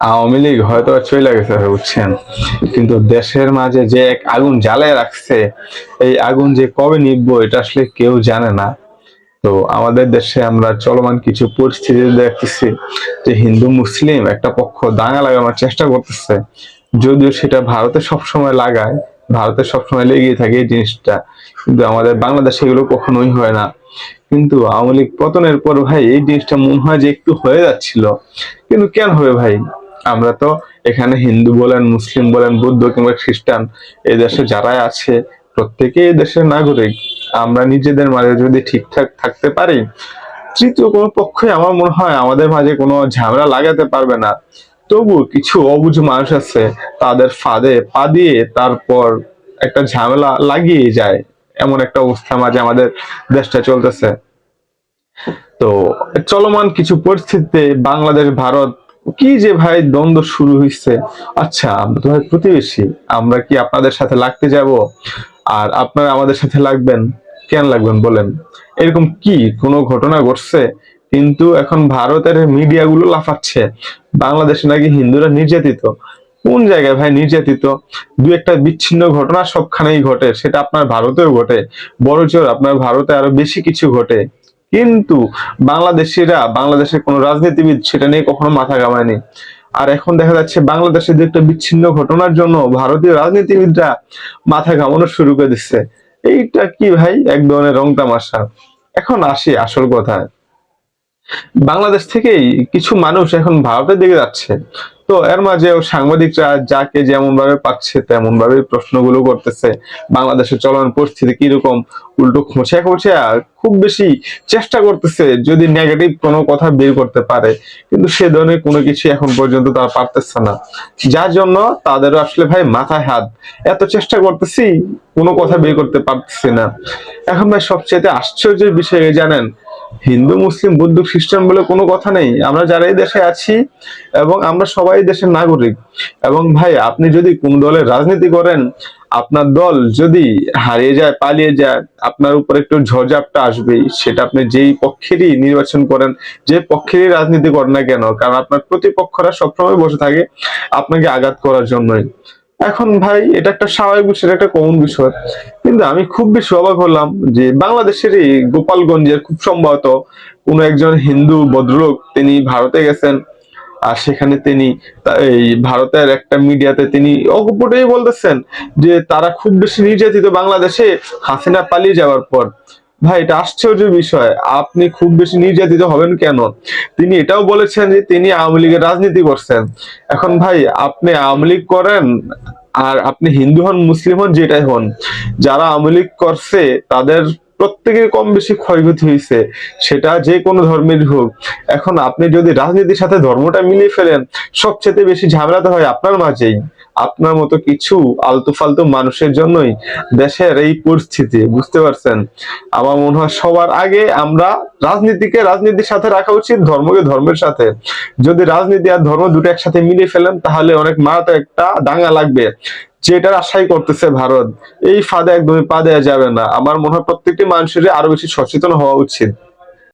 আওয়ামী লীগ হয়তো চলে গেছে বুঝছেন। কিন্তু দেশের মাঝে যে এক আগুন জ্বালায় রাখছে, এই আগুন যে কবে নিববো এটা আসলে কেউ জানে না। তো আমাদের দেশে আমরা চলমান কিছু পরিস্থিতি দেখতেছি যে হিন্দু, মুসলিম একটা পক্ষ দাঙ্গা লাগানোর চেষ্টা করতেছে। যদিও সেটা ভারতে সবসময় লাগায়, ভারতে সবসময় লেগেই থাকে এই জিনিসটা। কিন্তু আমাদের বাংলাদেশে এগুলো কখনোই হয় না। কিন্তু আওয়ামী লীগ পতনের পর ভাই এই জিনিসটা মনে হয় যে একটু হয়ে যাচ্ছিল। কিন্তু কেন হবে ভাই? আমরা তো এখানে হিন্দু বলেন, মুসলিম বলেন, বৌদ্ধ কিংবা খ্রিস্টান, এই দেশে যারাই আছে, প্রত্যেকে এই দেশের নাগরিক। আমরা নিজেদের মাঝে যদি ঠিকঠাক থাকতে পারি, তৃতীয় কোনো পক্ষই আমার মনে হয় আমাদের মাঝে কোনো ঝামেলা লাগাতে পারবে না। তবু কিছু অবুঝ মানুষ আছে, তাদের ফাঁদে পা দিয়ে তারপর একটা ঝামেলা লাগিয়ে যায়। এমন একটা অবস্থা মাঝে আমাদের দেশটা চলতেছে। তো চলমান কিছু পরিস্থিতিতে বাংলাদেশ, ভারত কি যে ভাই দ্বন্দ্ব শুরু হয়েছে আচ্ছা আমরা তো ভাই প্রতিবেশী। আমরা কি আপনাদের সাথে লাগতে যাব? আর আপনারা আমাদের সাথে লাগবেন? কেন লাগবেন বলেন? এরকম কি কোনো ঘটনা ঘটছে? কিন্তু এখন ভারতের মিডিয়া গুলো লাফাচ্ছে। বাংলাদেশে নাকি হিন্দুরা নির্যাতিত। কোন জায়গায় ভাই নির্যাতিত? দু একটা বিচ্ছিন্ন ঘটনা সবখানেই ঘটে। সেটা আপনার ভারতেও ঘটে। বড় জোর আপনার ভারতে আরও বেশি কিছু ঘটে। কিন্তু বাংলাদেশিরা, বাংলাদেশের কোনো রাজনীতিবিদ সেটা নিয়ে কখনো মাথা ঘামায়নি। আর এখন দেখা যাচ্ছে বাংলাদেশে যে একটা বিচ্ছিন্ন ঘটনার জন্য ভারতীয় রাজনীতিবিদরা মাথা ঘামানো শুরু করে দিচ্ছে। এইটা কি ভাই? এক ধরনের রং তামাশা। এখন আসি আসল কথায়। বাংলাদেশ থেকেই কিছু মানুষ এখন ভারতের দিকে যাচ্ছে। তো এর মাঝেও সাংবাদিকরা যাকে যেমন ভাবে পাচ্ছে তেমন ভাবে প্রশ্নগুলো করতেছে। বাংলাদেশের চলমান পরিস্থিতি কীরকম? উল্টো খোঁচা খোঁচা খুব বেশি চেষ্টা করতেছে যদি নেগেটিভ কোনো কথা বের করতে পারে। কিন্তু সে ধরনের কোনো কিছু এখন পর্যন্ত তারা পারতেছে না। যার জন্য তাদেরও আসলে ভাই মাথায় হাত। এত চেষ্টা করতেছি কোনো কথা বের করতে পারতেছি না। এখন ভাই সবচেয়ে আশ্চর্যের বিষয় জানেন হিন্দু, মুসলিম, বৌদ্ধ, খ্রিস্টান বলে কোনো কথা নেই। আমরা যারা এই দেশে আছি এবং আমরা সবাই দেশের নাগরিক। এবং ভাই, আপনি যদি কোন দলের রাজনীতি করেন, আপনার দল যদি হারিয়ে যায়, পালিয়ে যায়, আপনার উপর একটু ঝড়ঝাপটা আসবেই। সেটা আপনি যেই পক্ষেরই নির্বাচন করেন, যে পক্ষেরই রাজনীতি করেন না কেন, কারণ আপনার প্রতিপক্ষরা সবসময় বসে থাকে আপনাকে আঘাত করার জন্যই। এখন ভাই, এটা একটা স্বাভাবিক বিষয় একটা কমন বিষয়। কিন্তু আমি খুব বেশি অবাক হলাম যে বাংলাদেশেরই গোপালগঞ্জের খুব সম্ভবত কোন একজন হিন্দু ভদ্রলোক তিনি ভারতে গেছেন, আর সেখানে তিনি এই ভারতের একটা মিডিয়াতে তিনি অকপটেই বলতেছেন যে তারা খুব বেশি নির্যাতিত বাংলাদেশে হাসিনা পালিয়ে যাওয়ার পর। ভাই, এটা আশ্চর্যের বিষয়। আপনি খুব বেশি নির্যাতিত হবেন কেন? তিনি এটাও বলেছেন যে তিনি আওয়ামী লীগের রাজনীতি করছেন। এখন ভাই, আপনি আওয়ামী লীগ করেন আর আপনি হিন্দু হন, মুসলিম হন, যেটাই হন, যারা আওয়ামী লীগ করছে, তাদের প্রত্যেকের কম বেশি ক্ষয়ক্ষতি হয়েছে সেটা যে কোনো ধর্মের হোক। এখন আপনি যদি রাজনীতির সাথে ধর্মটা মিলিয়ে ফেলেন, সবচেয়ে বেশি ঝামেলা তো হয় আপনার মাঝেই। আপনার মতো কিছু আলতু ফালতু মানুষের জন্যই দেশের এই পরিস্থিতি, বুঝতে পারছেন? আমার মনে হয় সবার আগে আমরা রাজনীতিকে রাজনীতির সাথে রাখা উচিত, ধর্মকে ধর্মের সাথে। যদি রাজনীতি আর ধর্ম দুটো একসাথে মিলিয়ে ফেলেন, তাহলে অনেক মারাত্মক একটা দাঙ্গা লাগবে। যেটার আশাই করতেছে ভারত, এই ফাঁদে একদমই পা দেওয়া যাবে না। আমার মনে হয় প্রত্যেকটি মানুষের আরও বেশি সচেতন হওয়া উচিত।